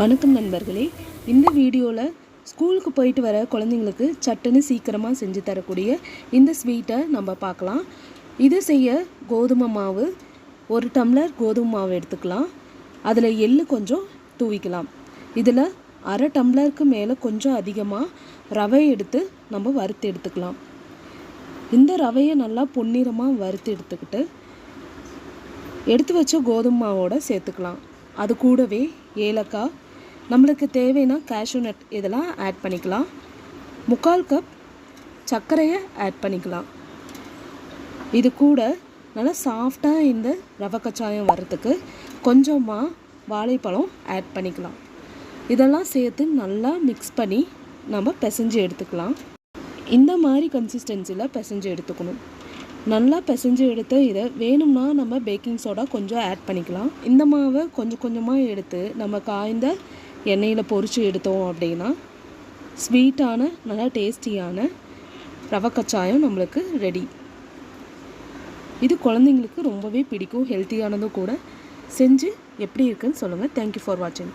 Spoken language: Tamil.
வணக்கம் நண்பர்களே. இந்த வீடியோவில் ஸ்கூலுக்கு போயிட்டு வர குழந்தைங்களுக்கு சட்டுன்னு சீக்கிரமாக செஞ்சு தரக்கூடிய இந்த ஸ்வீட்டை நம்ம பார்க்கலாம். இது செய்ய கோதுமை மாவு ஒரு டம்ளர் கோதுமை மாவு எடுத்துக்கலாம். அதில் எள் கொஞ்சம் தூவிக்கலாம். இதில் அரை டம்ளருக்கு மேலே கொஞ்சம் அதிகமாக ரவை எடுத்து நம்ம வறுத்து எடுத்துக்கலாம். இந்த ரவையை நல்லா பொன்னிறமாக வறுத்து எடுத்துக்கிட்டு எடுத்து வச்ச கோதுமை மாவோட சேர்த்துக்கலாம். அது கூடவே ஏலக்காய். நம்மளுக்கு தேவைன்னா கேஷ்யூ நட் இதெல்லாம் ஆட் பண்ணிக்கலாம். முக்கால் கப் சர்க்கரையை ஆட் பண்ணிக்கலாம். இது கூட நல்லா சாஃப்டாக இந்த ரவை கச்சாயம் வர்றதுக்கு கொஞ்சமாக வாழைப்பழம் ஆட் பண்ணிக்கலாம். இதெல்லாம் சேர்த்து நல்லா மிக்ஸ் பண்ணி நம்ம பிசைஞ்சு எடுத்துக்கலாம். இந்த மாதிரி கன்சிஸ்டன்சியில் பிசைஞ்சு எடுத்துக்கணும். நல்லா பிசைஞ்சு எடுத்து இதை வேணும்னா நம்ம பேக்கிங் சோடா கொஞ்சம் ஆட் பண்ணிக்கலாம். இந்த மாவை கொஞ்சம் கொஞ்சமாக எடுத்து நம்ம காய்ந்த எண்ணெயில் பொரித்து எடுத்தோம் அப்படின்னா ஸ்வீட்டான நல்லா டேஸ்டியான ரவை கச்சாயம் நம்மளுக்கு ரெடி இது குழந்தைங்களுக்கு ரொம்பவே பிடிக்கும் ஹெல்த்தியானதும் கூட. செஞ்சு எப்படி இருக்குன்னு சொல்லுங்கள் தேங்க்யூ ஃபார் வாட்சிங்